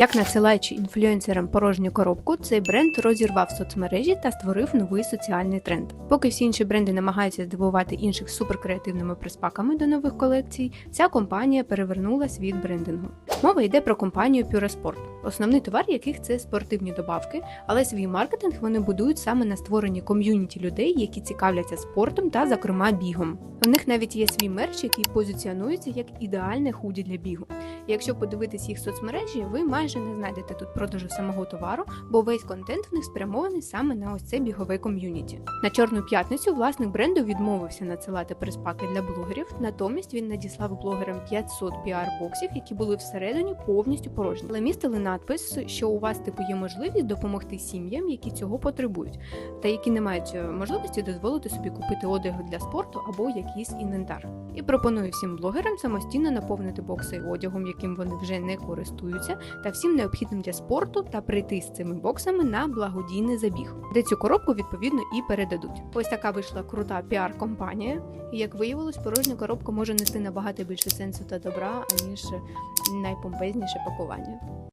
Як надсилаючи інфлюенсерам порожню коробку, цей бренд розірвав соцмережі та створив новий соціальний тренд. Поки всі інші бренди намагаються здивувати інших суперкреативними приспаками до нових колекцій, ця компанія перевернула світ брендингу. Мова йде про компанію Pure основний товар яких це спортивні добавки, але свій маркетинг вони будують саме на створенні ком'юніті людей, які цікавляться спортом та, зокрема, бігом. У них навіть є свій мерч, який позиціонується як ідеальне худі для бігу. Якщо подивитись їх соцмережі, ви майже не знайдете тут продажу самого товару, бо весь контент в них спрямований саме на ось це бігове ком'юніті. На чорну п'ятницю власник бренду відмовився надсилати приспаки для блогерів. Натомість він надіслав блогерам 500 піар-боксів, які були всередині повністю порожні. Але містили надпис, що у вас типу є можливість допомогти сім'ям, які цього потребують, та які не мають е, можливості дозволити собі купити одяг для спорту або якийсь інвентар. І пропоную всім блогерам самостійно наповнити бокси одягом, яким вони вже не користуються, та всім необхідним для спорту та прийти з цими боксами на благодійний забіг, де цю коробку відповідно і передадуть. Ось така вийшла крута піар-компанія. І як виявилось, порожня коробка може нести набагато більше сенсу та добра, аніж найпомпезніше пакування.